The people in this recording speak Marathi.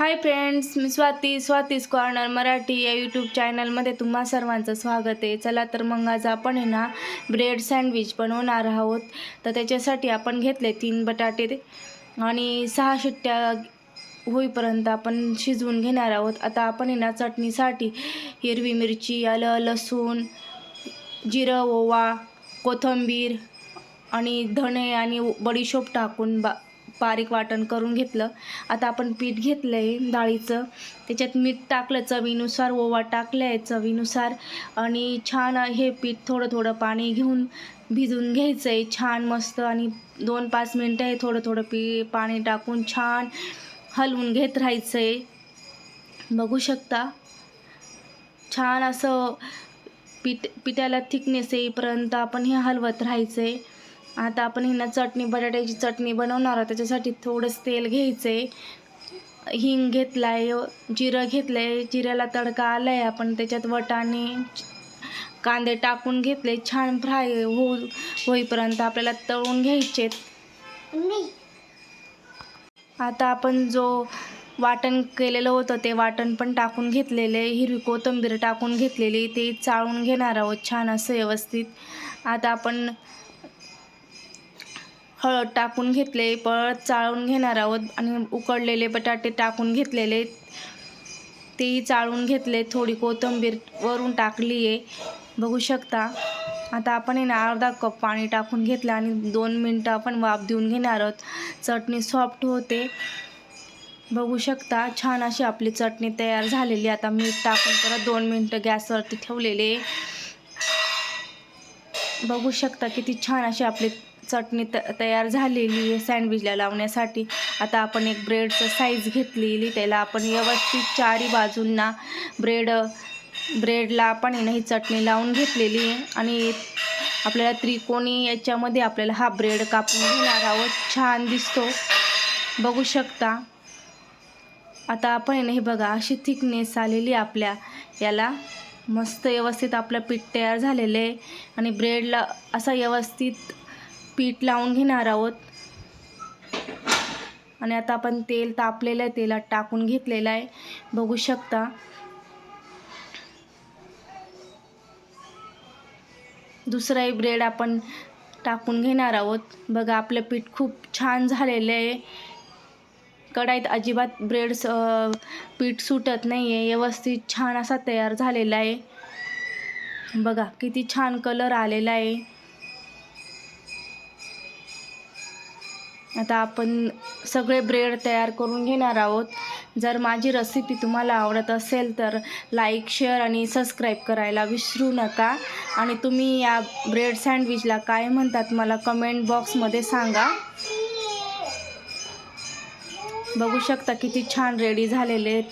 हाय फ्रेंड्स मी स्वाती स्वातीस कॉर्नर मराठी या यूट्यूब चॅनलमध्ये तुम्हा सर्वांचं स्वागत आहे. चला तर मग आज आपण आहे ना ब्रेड सँडविच बनवणार आहोत. तर त्याच्यासाठी आपण घेतले तीन बटाटे आणि सहा शिट्ट्या होईपर्यंत आपण शिजवून घेणार आहोत. आता आपण आहे ना चटणीसाठी हिरवी मिरची आलं लसूण जिरं ओवा कोथिंबीर आणि धणे आणि बडीशोप टाकून बा बारीक वाटण करून घेतलं. आता आपण पीठ घेतलं आहे डाळीचं. त्याच्यात मीठ टाकलं चवीनुसार ओवा टाकलं आहे चवीनुसार. आणि छान हे पीठ थोडं थोडं पाणी घेऊन भिजून घ्यायचं आहे छान मस्त आणि दोन पाच मिनटं हे थोडं थोडं पी पाणी टाकून छान हलवून घेत राहायचं आहे बघू शकता. छान असं पीठ पिठाला थिकनेस येईपर्यंत आपण हे हलवत राहायचं आहे आता आपण ही ना चटणी बटाट्याची चटणी बनवणार आहोत. त्याच्यासाठी थोडंसं तेल घ्यायचं आहे हिंग घेतला आहे जिरं घेतलं आहे जिऱ्याला तडका आला आहे आपण त्याच्यात वटाणे कांदे टाकून घेतले. छान फ्राय हो होईपर्यंत आपल्याला तळून घ्यायचेत आता आपण जो वाटण केलेलं होतं ते वाटण पण टाकून घेतलेले. हिरवी कोथिंबीर टाकून घेतलेली. ते चाळून घेणार आहोत छान असं व्यवस्थित. आता आपण हळद टाकून घेतले परत चाळून घेणार आहोत आणि उकडलेले बटाटे टाकून घेतलेले. तेही चाळून घेतले थोडी कोथिंबीर वरून टाकली आहे. बघू शकता. आता आपण आहे ना अर्धा कप पाणी टाकून घेतलं आणि दोन मिनटं आपण वाफ देऊन घेणार आहोत. चटणी सॉफ्ट होते. बघू शकता छान अशी आपली चटणी तयार झालेली आता मीठ टाकून परत दोन मिनटं गॅसवरती ठेवलेले. बघू शकता किती छान अशी आपली चटणी त तयार झालेली आहे सँडविचला लावण्यासाठी. आता आपण एक ब्रेडचं साईज घेतलेली त्याला आपण व्यवस्थित चारी बाजूंना ब्रेड ब्रेडला आपण आहे ना ही चटणी लावून घेतलेली आहे. आणि आपल्याला त्रिकोणी याच्यामध्ये आपल्याला हा ब्रेड कापून घेणार आहोत. छान दिसतो. बघू शकता. आता आपण आहे ना हे बघा अशी थिकनेस आलेली आपल्या याला. मस्त व्यवस्थित आपलं पीठ तयार झालेलं आहे. आणि ब्रेडला असा व्यवस्थित पीठ लावून घेणार आहोत. आणि आता आपण तेल तापलेलं आहे तेलात टाकून घेतलेलं आहे. बघू शकता. दुसराही ब्रेड आपण टाकून घेणार आहोत. बघा आपलं पीठ खूप छान झालेलं आहे. कढाईत अजिबात ब्रेड पीठ सुटत नाही आहे व्यवस्थित छान असा तयार झालेला आहे. बघा किती छान कलर आलेला आहे. आता आपण सगळे ब्रेड तयार करून घेणार आहोत. जर माझी रेसिपी तुम्हाला आवडत असेल तर लाईक शेअर आणि सबस्क्राईब करायला विसरू नका. आणि तुम्ही या ब्रेड सँडविचला काय म्हणतात मला कमेंट बॉक्समध्ये सांगा. बघू शकता किती छान रेडी झालेले आहेत.